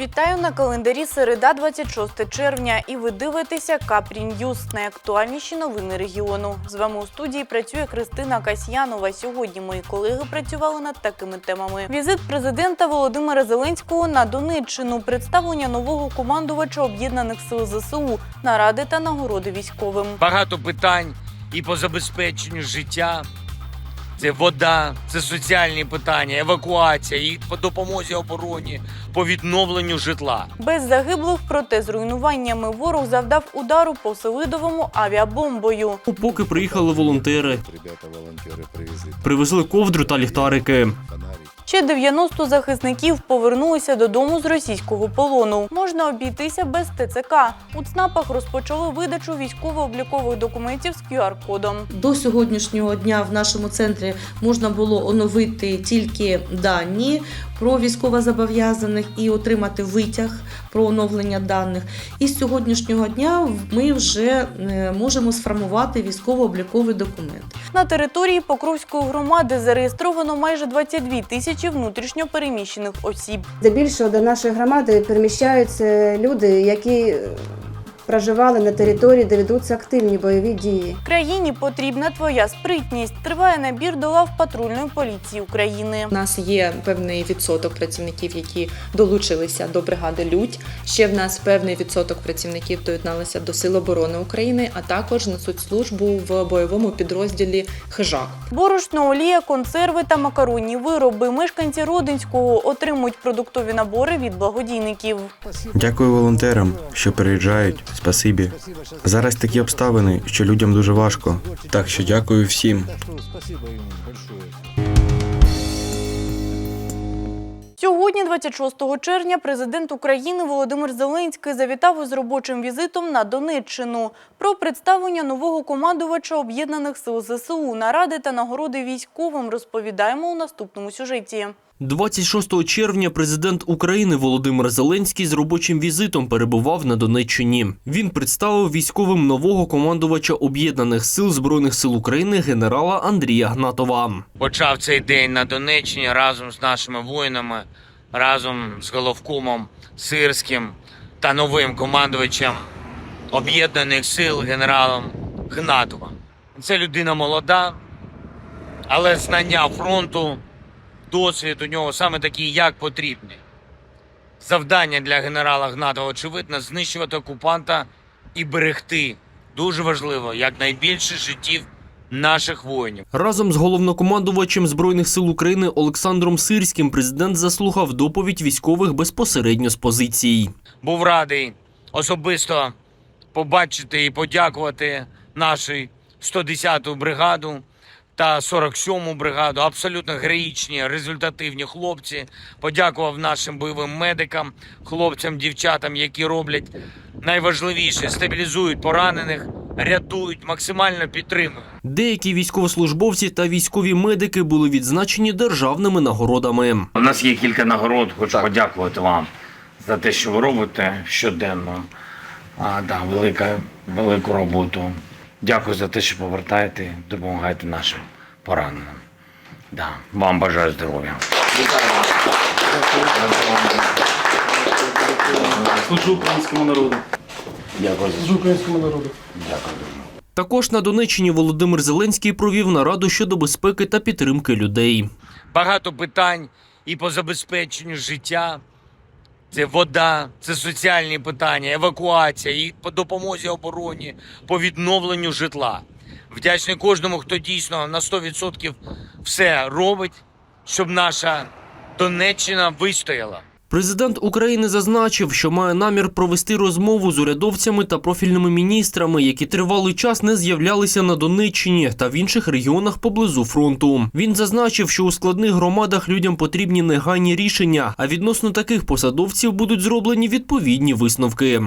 Вітаю на календарі середа 26 червня. І ви дивитеся Капрі Ньюс – найактуальніші новини регіону. З вами у студії працює Кристина Касьянова. Сьогодні мої колеги працювали над такими темами: візит президента Володимира Зеленського на Донеччину, представлення нового командувача об'єднаних сил ЗСУ, наради та нагороди військовим. багато питань і по забезпеченню життя. Це вода, це соціальні питання, евакуація, і по допомозі обороні, по відновленню житла. Без загиблих, проте з руйнуваннями ворог завдав удару по Селидовому авіабомбою. Поки приїхали волонтери, привезли привезли ковдру та ліхтарики. Ще 90 захисників повернулися додому з російського полону. Можна обійтися без ТЦК. У ЦНАПах розпочали видачу військово-облікових документів з QR-кодом. До сьогоднішнього дня в нашому центрі можна було оновити тільки дані про військовозобов'язаних і отримати витяг про оновлення даних. І з сьогоднішнього дня ми вже е, можемо сформувати військово-обліковий документ. На території Покровської громади зареєстровано майже 22 тисячі внутрішньо переміщених осіб. Здебільшого до нашої громади переміщаються люди, які е, проживали на території, де ведуться активні бойові дії. Країні потрібна твоя спритність. Триває набір до лав патрульної поліції України. У нас є певний відсоток працівників, які долучилися до бригади Людь. Ще в нас певний відсоток працівників доєдналися до Сил оборони України, а також несуть службу в бойовому підрозділі Хижак. Борошно, олія, консерви та макаронні вироби. Мешканці Родинського отримують продуктові набори від благодійників. Дякую волонтерам, що приїжджають. Спасибі. Зараз такі обставини, що людям дуже важко. Так що дякую всім. Сьогодні, 26 червня, президент України Володимир Зеленський завітав із робочим візитом на Донеччину. Про представлення нового командувача об'єднаних сил ЗСУ, наради та нагороди військовим розповідаємо у наступному сюжеті. 26 червня президент України Володимир Зеленський з робочим візитом перебував на Донеччині. Він представив військовим нового командувача об'єднаних сил збройних сил України генерала Андрія Гнатова. Почав цей день на Донеччині разом з нашими воїнами, разом з головкомом Сирським та новим командувачем об'єднаних сил генералом Гнатовим. Це людина молода, але знання фронту, досвід у нього саме такий, як потрібний. Завдання для генерала Гнатова, очевидно, знищувати окупанта і берегти. Дуже важливо, якнайбільше життів наших воїнів. Разом з головнокомандувачем збройних сил України Олександром Сирським президент заслухав доповідь військових безпосередньо з позицій. був радий особисто побачити і подякувати нашу 110-ту бригаду та 47-му бригаду. Абсолютно героїчні, результативні хлопці. Подякував нашим бойовим медикам, хлопцям, дівчатам, які роблять найважливіше стабілізують поранених, рятують, максимально підтримують. Деякі військовослужбовці та військові медики були відзначені державними нагородами. У нас є кілька нагород. Хочу подякувати вам за те, що ви робите щоденно. А, да, велика, велику роботу. Дякую за те, що повертаєте, допомагаєте нашим пораненим. Да, вам бажаю здоров'я. Служу українському народу. Дякую за Служу українському народу. дякую. Також на Донеччині Володимир Зеленський провів нараду щодо безпеки та підтримки людей. Багато питань і по забезпеченню життя. Це вода, це соціальні питання, евакуація, і по допомозі обороні, по відновленню житла. Вдячний кожному, хто дійсно на 100% все робить, щоб наша Донеччина вистояла. Президент України зазначив, що має намір провести розмову з урядовцями та профільними міністрами, які тривалий час не з'являлися на Донеччині та в інших регіонах поблизу фронту. Він зазначив, що у складних громадах людям потрібні негайні рішення, а відносно таких посадовців будуть зроблені відповідні висновки.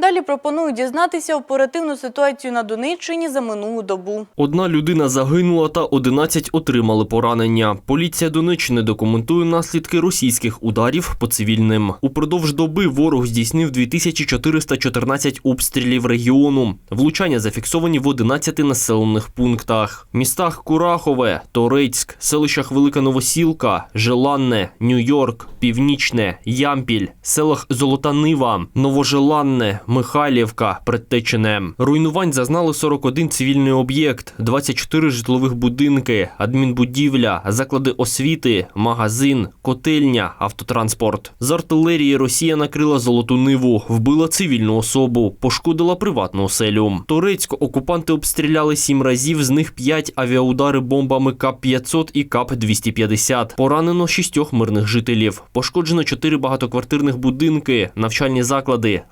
Далі пропоную дізнатися оперативну ситуацію на Донеччині за минулу добу. Одна людина загинула та 11 отримали поранення. Поліція Донеччини документує наслідки російських ударів по цивільним. Упродовж доби ворог здійснив 2414 обстрілів регіону. Влучання зафіксовані в 11 населених пунктах: містах Курахове, Торецьк, селищах Велика Новосілка, Желанне, Нью-Йорк, Північне, Ямпіль, селах Золота Нива, Новожеланне, Михайлівка, Предтечене. Руйнувань зазнали 41 цивільний об'єкт, 24 житлових будинки, адмінбудівля, заклади освіти, магазин, котельня, автотранспорт. З артилерії Росія накрила Золоту Ниву, вбила цивільну особу, пошкодила приватну оселю. Турецьк окупанти обстріляли сім разів, з них 5 авіаудари бомбами КАП-500 і КАП-250. Поранено шістьох мирних жителів. Пошкоджено чотири багатоквартирних будинки, навчальні заклади,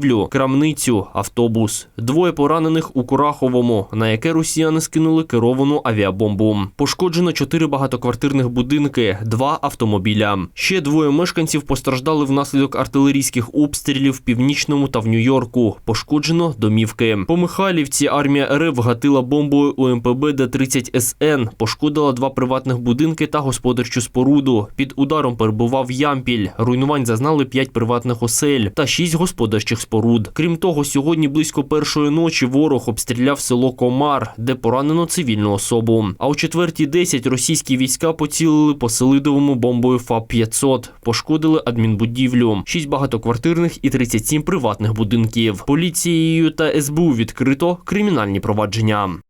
адмінбудівлю, крамницю, автобус. Двоє поранених у Кураховому, на яке росіяни скинули керовану авіабомбу. Пошкоджено чотири багатоквартирних будинки, два автомобіля. Ще двоє мешканців постраждали внаслідок артилерійських обстрілів в північному та в Нью-Йорку. Пошкоджено домівки. По Михайлівці армія РФ гатила бомбою у МПБ Д-30 СН. Пошкодила два приватних будинки та господарчу споруду. Під ударом перебував Ямпіль. Руйнувань зазнали п'ять приватних осель та шість господарчих споруд. Крім того, сьогодні близько першої ночі ворог обстріляв село Комар, де поранено цивільну особу. А о 4.10 російські війська поцілили по Селидовому бомбою ФАП-500. Пошкодили адмінбудівлю, шість багатоквартирних і 37 приватних будинків. Поліцією та СБУ відкрито кримінальні провадження.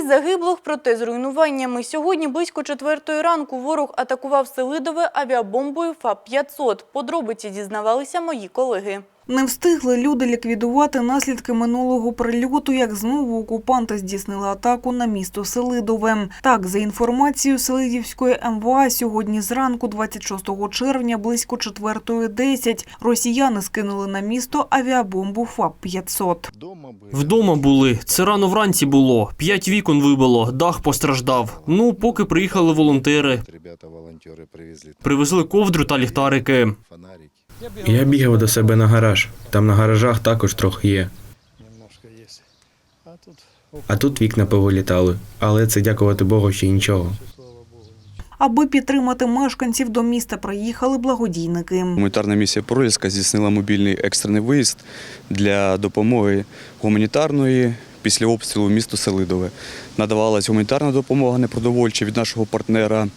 Без загиблих, проте з руйнуваннями. Сьогодні близько четвертої ранку ворог атакував Селидове авіабомбою ФАП-500. Подробиці дізнавалися мої колеги. Не встигли люди ліквідувати наслідки минулого прильоту, як знову окупанти здійснили атаку на місто Селидове. Так, за інформацією Селидівської МВА, сьогодні зранку, 26 червня, близько 4.10, росіяни скинули на місто авіабомбу ФАП-500. Дома были. Вдома були. Це рано вранці було. П'ять вікон вибило, дах постраждав. Ну, поки приїхали волонтери. Ребята, волонтеры привезли Привезли ковдру та ліхтарики. Я бігав до себе на гараж. Там на гаражах також трохи є. А тут, А тут вікна повилітали. Але це дякувати Богу ще нічого. слава богу, Аби підтримати мешканців, до міста приїхали благодійники. Гуманітарна місія Проліска здійснила мобільний екстрений виїзд для допомоги гуманітарної після обстрілу місту Селидове. Надавалась гуманітарна допомога непродовольча від нашого партнера.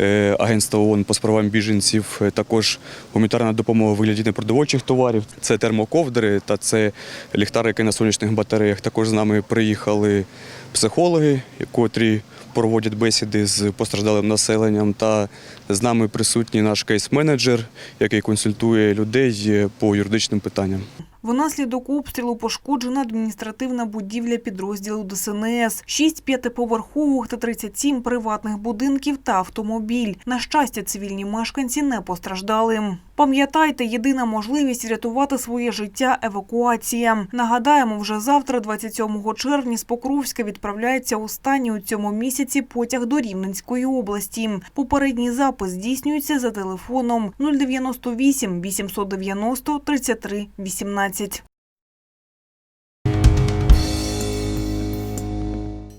Е, Агентства ООН по справам біженців, Е, також гуманітарна допомога у вигляді непродовольчих товарів. Це термоковдри та це ліхтарики на сонячних батареях. Також з нами приїхали психологи, котрі проводять бесіди з постраждалим населенням. Та з нами присутній наш кейс-менеджер, який консультує людей е, по юридичним питанням. Внаслідок обстрілу пошкоджена адміністративна будівля підрозділу ДСНС, 6 п'ятиповерхових та 37 приватних будинків та автомобіль. На щастя, цивільні мешканці не постраждали. Пам'ятайте, єдина можливість врятувати своє життя – евакуація. Нагадаємо, вже завтра, 27 червня, з Покровська відправляється останній у цьому місяці потяг до Рівненської області. Попередній запис здійснюється за телефоном 098 890 33 18.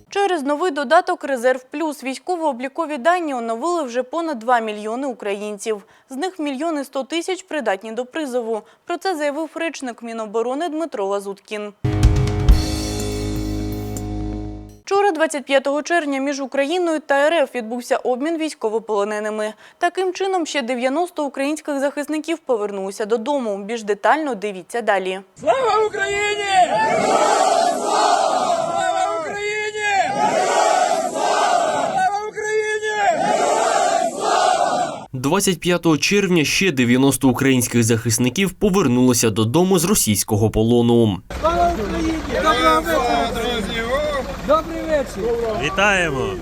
Через новий додаток «Резерв Плюс» військово-облікові дані оновили вже понад 2 мільйони українців. З них мільйони 100 тисяч придатні до призову. Про це заявив речник Міноборони Дмитро Лазуткін. Вчора, 25 червня, між Україною та РФ відбувся обмін військовополоненими. Таким чином, ще 90 українських захисників повернулися додому. Більш детально дивіться далі. 25 червня ще 90 українських захисників повернулися додому з російського полону. Вітаємо!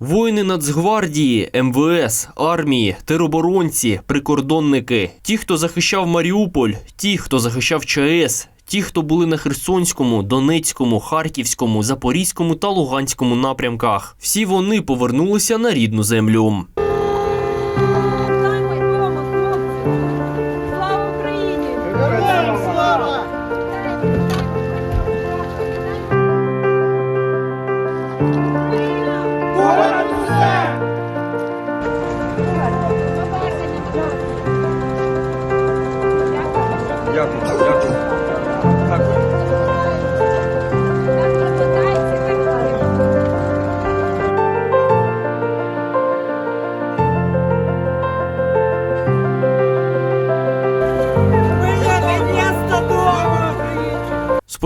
Воїни Нацгвардії, МВС, армії, тероборонці, прикордонники, ті, хто захищав Маріуполь, ті, хто захищав ЧАЕС, ті, хто були на Херсонському, Донецькому, Харківському, Запорізькому та Луганському напрямках. Всі вони повернулися на рідну землю.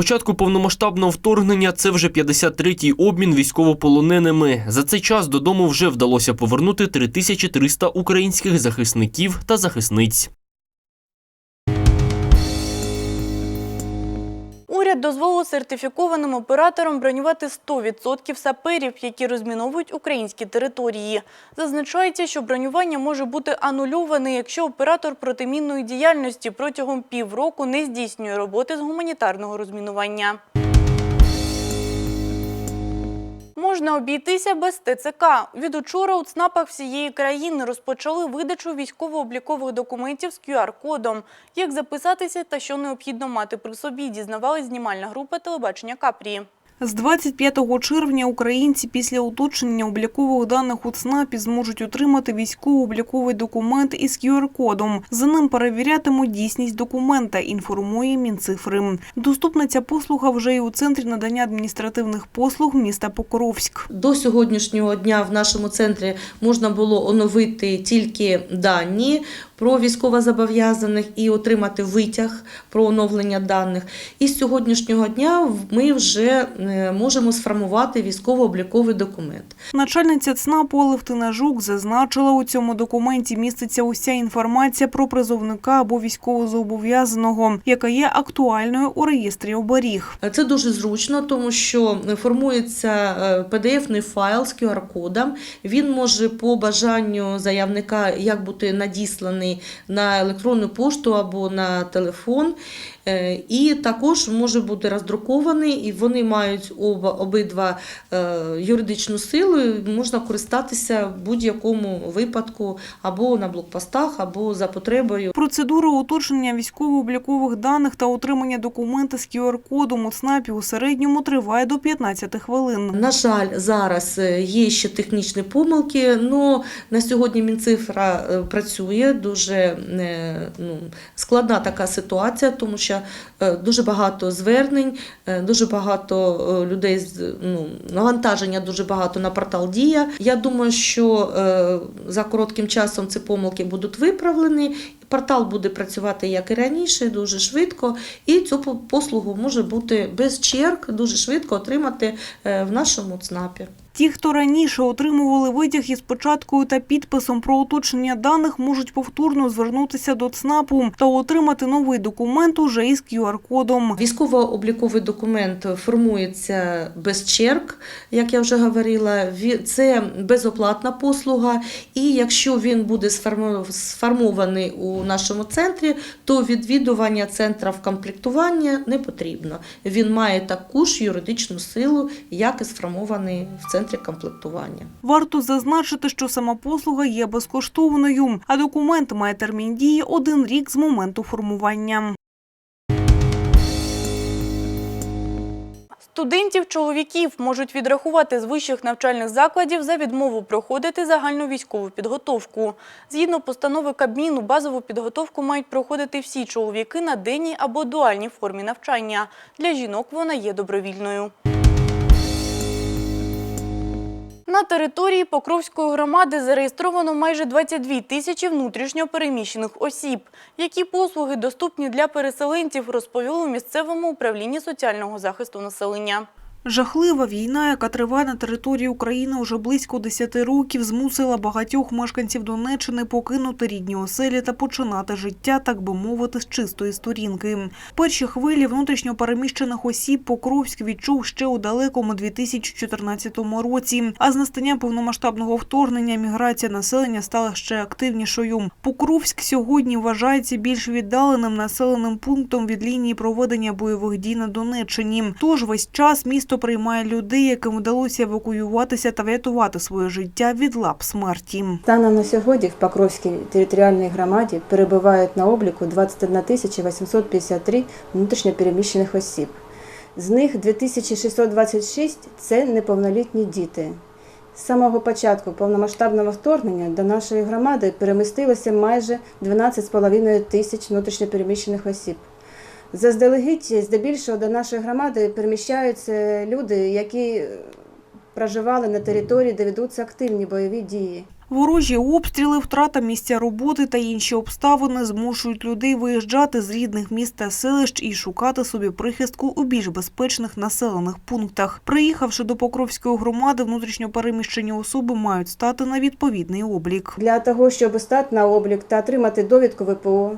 Початку повномасштабного вторгнення це вже 53-й обмін військовополоненими. За цей час додому вже вдалося повернути 3300 українських захисників та захисниць. Уряд дозволив сертифікованим операторам бронювати 100% саперів, які розміновують українські території. Зазначається, що бронювання може бути анульоване, якщо оператор протимінної діяльності протягом півроку не здійснює роботи з гуманітарного розмінування. Можна обійтися без ТЦК. Від учора у ЦНАПах всієї країни розпочали видачу військово-облікових документів з QR-кодом. Як записатися та що необхідно мати при собі, дізнавалась знімальна група телебачення Капрі. З 25 червня українці після уточнення облікових даних у ЦНАПі зможуть отримати військово-обліковий документ із QR-кодом. За ним перевірятимуть дійсність документа, інформує Мінцифри. Доступна ця послуга вже і у центрі надання адміністративних послуг міста Покровськ. До сьогоднішнього дня в нашому центрі можна було оновити тільки дані про військовозобов'язаних і отримати витяг про оновлення даних. І з сьогоднішнього дня ми вже е, можемо сформувати військово-обліковий документ. Начальниця ЦНАПу Алевтина Жук зазначила, у цьому документі міститься уся інформація про призовника або військовозобов'язаного, яка є актуальною у реєстрі оберіг. Це дуже зручно, тому що формується PDF-ний файл з QR-кодом. Він може по бажанню заявника як бути надісланий на електронну пошту або на телефон. Е, І також може бути роздрукований, і вони мають оба обидва е, юридичну силу. і Можна користатися в будь-якому випадку або на блокпостах, або за потребою. Процедура уточнення військово-облікових даних та отримання документа з QR-кодом у ЦНАПі у середньому триває до 15 хвилин. На жаль, зараз е, є ще технічні помилки, але на сьогодні Мінцифра працює дуже ну, складна така ситуація, тому що е, дуже багато звернень, е, дуже багато е, людей ну, навантаження дуже багато на портал Дія. Я думаю, що за коротким часом ці помилки будуть виправлені. Портал буде працювати як і раніше, дуже швидко, і цю по- послугу може бути без черг, дуже швидко отримати е, в нашому ЦНАПі. Ті, хто раніше отримували витяг із початкою та підписом про уточнення даних, можуть повторно звернутися до ЦНАПу та отримати новий документ уже із QR-кодом. Військово-обліковий документ формується без черг, як я вже говорила. Це безоплатна послуга, і якщо він буде сформований у нашому центрі, то відвідування центра комплектування не потрібно. Він має таку ж юридичну силу, як і сформований в центрі комплектування. Варто зазначити, що сама послуга є безкоштовною, а документ має термін дії один рік з моменту формування. Студентів-чоловіків можуть відрахувати з вищих навчальних закладів за відмову проходити загальну військову підготовку. Згідно постанови Кабміну, базову підготовку мають проходити всі чоловіки на денній або дуальній формі навчання. Для жінок вона є добровільною. На території Покровської громади зареєстровано майже 22 тисячі внутрішньо переміщених осіб. Які послуги доступні для переселенців, розповіли у місцевому управлінні соціального захисту населення. Жахлива війна, яка триває на території України уже близько 10 років, змусила багатьох мешканців Донеччини покинути рідні оселі та починати життя, так би мовити, з чистої сторінки. Перші хвилі внутрішньо переміщених осіб Покровськ відчув ще у далекому 2014 році. А з настанням повномасштабного вторгнення міграція населення стала ще активнішою. Покровськ сьогодні вважається більш віддаленим населеним пунктом від лінії проведення бойових дій на Донеччині. Тож весь час місто приймає людей, яким вдалося евакуюватися та врятувати своє життя від лап смерті. Станом на сьогодні в Покровській територіальній громаді перебувають на обліку 21 тисяча 853 внутрішньопереміщених осіб. З них 2626 – це неповнолітні діти. З самого початку повномасштабного вторгнення до нашої громади перемістилося майже 12,5 тисяч внутрішньопереміщених осіб. Заздалегідь, здебільшого до нашої громади переміщаються люди, які е, проживали на території, де ведуться активні бойові дії. Ворожі обстріли, втрата місця роботи та інші обставини змушують людей виїжджати з рідних міст та селищ і шукати собі прихистку у більш безпечних населених пунктах. Приїхавши до Покровської громади, внутрішньо переміщені особи мають стати на відповідний облік. Для того, щоб стати на облік та отримати довідку ВПО,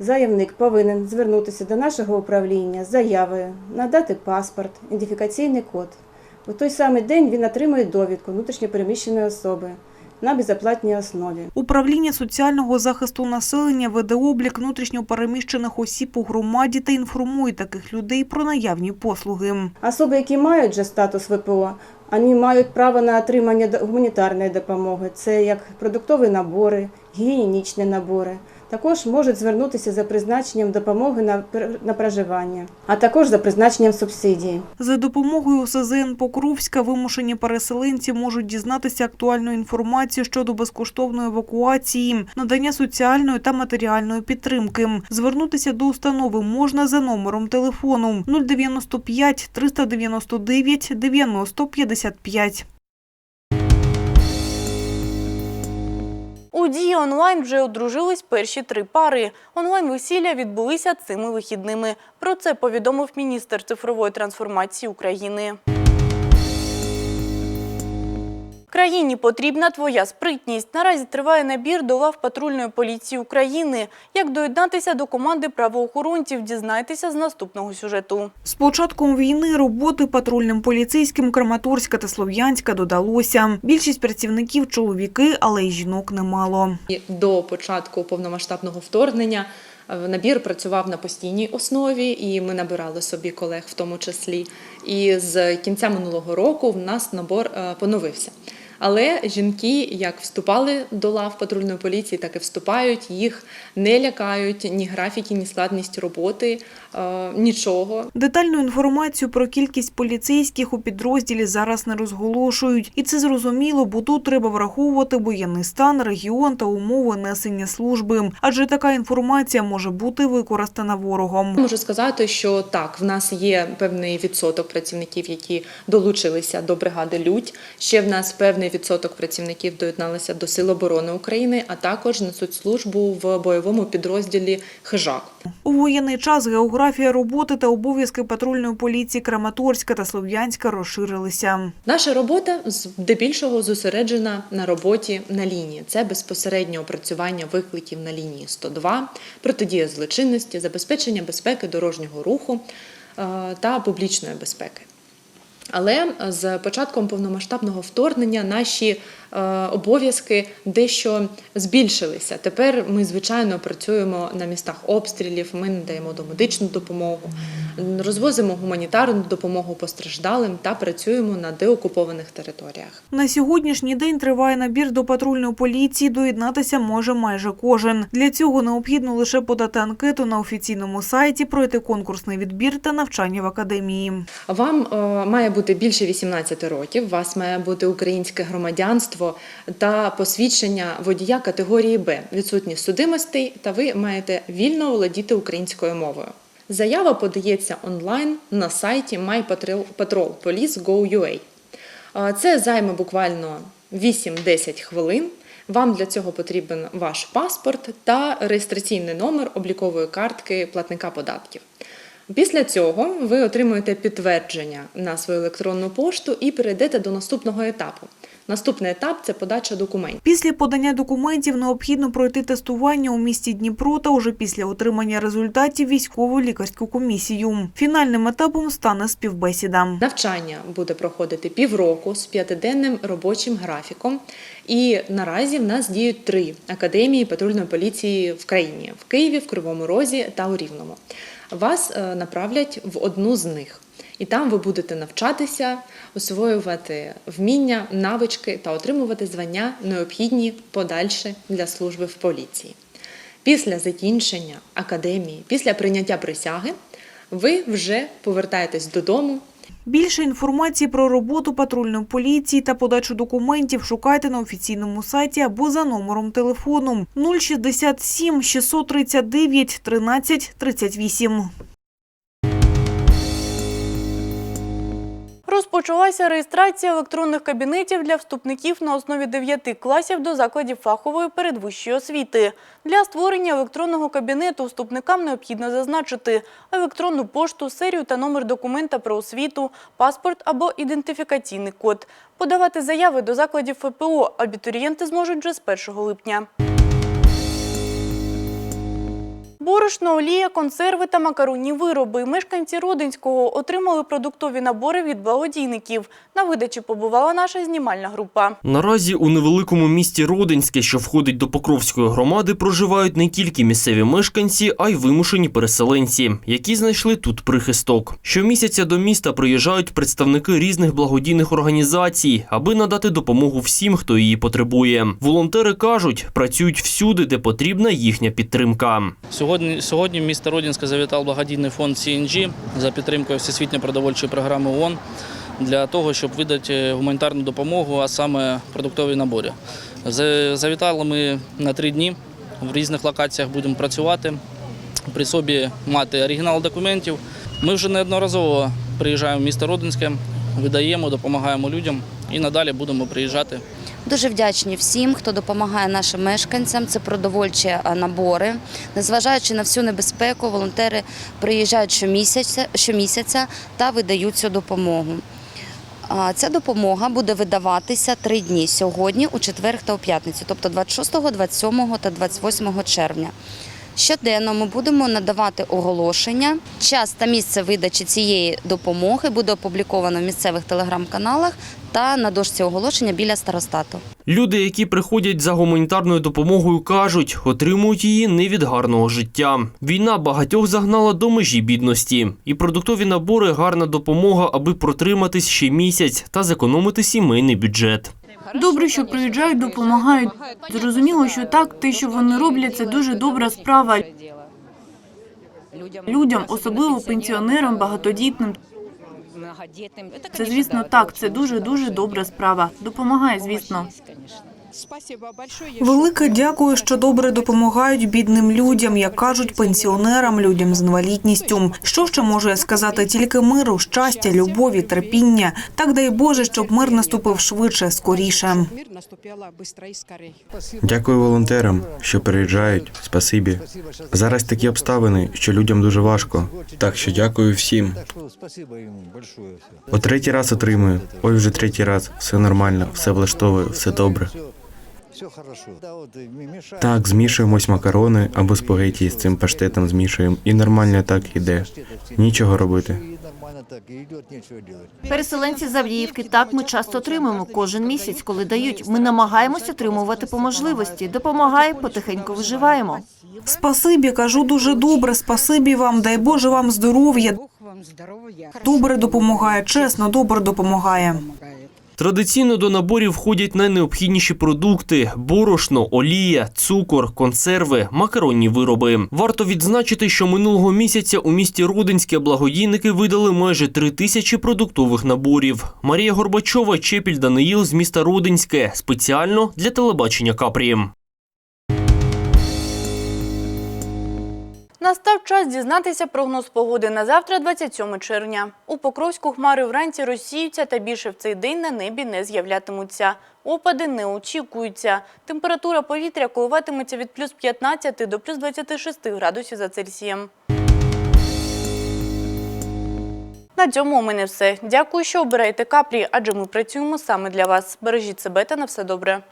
заявник повинен звернутися до нашого управління з заявою, надати паспорт, ідентифікаційний код. У той самий день він отримує довідку внутрішньопереміщеної особи на безоплатній основі. Управління соціального захисту населення веде облік внутрішньо переміщених осіб у громаді та інформує таких людей про наявні послуги. Особи, які мають вже статус ВПО, вони мають право на отримання гуманітарної допомоги. Це як продуктові набори, гігієнічні набори. Також можуть звернутися за призначенням допомоги на, на проживання, а також за призначенням субсидії. За допомогою ОСЗН Покровська вимушені переселенці можуть дізнатися актуальну інформацію щодо безкоштовної евакуації, надання соціальної та матеріальної підтримки. Звернутися до установи можна за номером телефону 095 399 90 55. У дії онлайн вже одружились перші три пари. Онлайн-весілля відбулися цими вихідними. Про це повідомив міністр цифрової трансформації України. Країні потрібна твоя спритність. Наразі триває набір до лав патрульної поліції України. Як доєднатися до команди правоохоронців, дізнайтеся з наступного сюжету. З початком війни роботи патрульним поліцейським Краматорська та Слов'янська додалося. Більшість працівників – чоловіки, але й жінок немало. До початку повномасштабного вторгнення е, набір працював на постійній основі, і ми набирали собі колег в тому числі. І з кінця минулого року в нас набор е, поновився. Але жінки як вступали до лав патрульної поліції, так і вступають. Їх не лякають ні графіки, ні складність роботи, е, нічого. Детальну інформацію про кількість поліцейських у підрозділі зараз не розголошують. І це зрозуміло, бо тут треба враховувати воєнний стан, регіон та умови несення служби. Адже така інформація може бути використана ворогом. Можу сказати, що так, в нас є певний відсоток працівників, які долучилися до бригади Людь. Ще в нас певний відсоток працівників доєдналися до Сил оборони України, а також несуть службу в бойовому підрозділі Хижак. У воєнний час географія роботи та обов'язки патрульної поліції Краматорська та Слов'янська розширилися. Наша робота здебільшого зосереджена на роботі на лінії. Це безпосередньо опрацювання викликів на лінії 102, протидія злочинності, забезпечення безпеки дорожнього руху е, та публічної безпеки. Але з початком повномасштабного вторгнення наші обов'язки дещо збільшилися. Тепер ми, звичайно, працюємо на містах обстрілів, ми надаємо домедичну допомогу, розвозимо гуманітарну допомогу постраждалим та працюємо на деокупованих територіях. На сьогоднішній день триває набір до патрульної поліції. Доєднатися може майже кожен. Для цього необхідно лише подати анкету на офіційному сайті, пройти конкурсний відбір та навчання в академії. Вам е, має бути більше 18 років, у вас має бути українське громадянство та посвідчення водія категорії Б, відсутність судимостей, та ви маєте вільно володіти українською мовою. Заява подається онлайн на сайті mypatrolpolice.go.ua. Це займе буквально 8-10 хвилин. Вам для цього потрібен ваш паспорт та реєстраційний номер облікової картки платника податків. Після цього ви отримуєте підтвердження на свою електронну пошту і перейдете до наступного етапу. Наступний етап це подача документів. Після подання документів необхідно пройти тестування у місті Дніпро та уже після отримання результатів військову лікарську комісію. Фінальним етапом стане співбесіда. Навчання буде проходити півроку з п'ятиденним робочим графіком. І наразі в нас діють три академії патрульної поліції в країні в Києві, в Кривому Розі та у Рівному. Вас е, направлять в одну з них. І там ви будете навчатися, освоювати вміння, навички та отримувати звання, необхідні подальше для служби в поліції. Після закінчення академії, після прийняття присяги, ви вже повертаєтесь додому Більше інформації про роботу патрульної поліції та подачу документів шукайте на офіційному сайті або за номером телефону 067 639 13 38. Розпочалася реєстрація електронних кабінетів для вступників на основі 9 класів до закладів фахової передвищої освіти. Для створення електронного кабінету вступникам необхідно зазначити електронну пошту, серію та номер документа про освіту, паспорт або ідентифікаційний код. Подавати заяви до закладів ФПО абітурієнти зможуть вже з 1 липня. Борошно, олія, консерви та макаронні вироби. Мешканці Родинського отримали продуктові набори від благодійників. На видачі побувала наша знімальна група. Наразі у невеликому місті Родинське, що входить до Покровської громади, проживають не тільки місцеві мешканці, а й вимушені переселенці, які знайшли тут прихисток. Щомісяця до міста приїжджають представники різних благодійних організацій, аби надати допомогу всім, хто її потребує. Волонтери кажуть, працюють всюди, де потрібна їхня підтримка. Сьогодні, сьогодні в місто Родінське завітав благодійний фонд CNG за підтримкою Всесвітньої продовольчої програми ООН для того, щоб видати гуманітарну допомогу, а саме продуктові набори. Завітали ми на три дні. В різних локаціях будемо працювати, при собі мати оригінал документів. Ми вже неодноразово приїжджаємо в місто Родинське, видаємо, допомагаємо людям і надалі будемо приїжджати Дуже вдячні всім, хто допомагає нашим мешканцям. Це продовольчі е, набори. Незважаючи на всю небезпеку, волонтери приїжджають щомісяця, щомісяця та видають цю допомогу. Ця допомога буде видаватися три дні сьогодні, у четвер та у п'ятницю, тобто 26, 27 та 28 червня. Щоденно ми будемо надавати оголошення. Час та місце видачі цієї допомоги буде опубліковано в місцевих телеграм-каналах та на дошці оголошення біля старостату. Люди, які приходять за гуманітарною допомогою, кажуть, отримують її не від гарного життя. Війна багатьох загнала до межі бідності, і продуктові набори гарна допомога, аби протриматись ще місяць та зекономити сімейний бюджет. Добре, що приїжджають, допомагають. Зрозуміло, що так, те, що вони роблять, це дуже добра справа. Людям, особливо пенсіонерам, багатодітним. Це, звісно, так, це дуже-дуже добра справа. Допомагає, звісно. Велике дякую, що добре допомагають бідним людям, як кажуть пенсіонерам, людям з інвалідністю. Що ще можу я сказати? Тільки миру, щастя, любові, терпіння. Так дай Боже, щоб мир наступив швидше, скоріше. Дякую волонтерам, що приїжджають. Спасибі. Зараз такі обставини, що людям дуже важко. Так що дякую всім. О третій раз отримую. Ой, вже третій раз. Все нормально, все влаштовує, все добре. Так, змішуємось макарони або спагеті з цим паштетом змішуємо, і нормально так іде. Нічого робити. Переселенці з Авдіївки так ми часто отримуємо кожен місяць, коли дають. Ми намагаємося отримувати по можливості. Допомагає, потихеньку виживаємо. Спасибі, кажу дуже добре. Спасибі вам, дай Боже вам здоров'я. Добре допомагає, чесно, добре допомагає. Традиційно до наборів входять найнеобхідніші продукти: борошно, олія, цукор, консерви, макаронні вироби. Варто відзначити, що минулого місяця у місті Родинське благодійники видали майже три тисячі продуктових наборів. Марія Горбачова, Чепіль Даниїл з міста Родинське спеціально для телебачення Капрі. Настав час дізнатися прогноз погоди на завтра, 27 червня. У Покровську хмари вранці розсіються та більше в цей день на небі не з'являтимуться. Опади не очікуються. Температура повітря коливатиметься від плюс 15 до плюс 26 градусів за Цельсієм. На цьому у мене все. Дякую, що обираєте капрі, адже ми працюємо саме для вас. Бережіть себе та на все добре.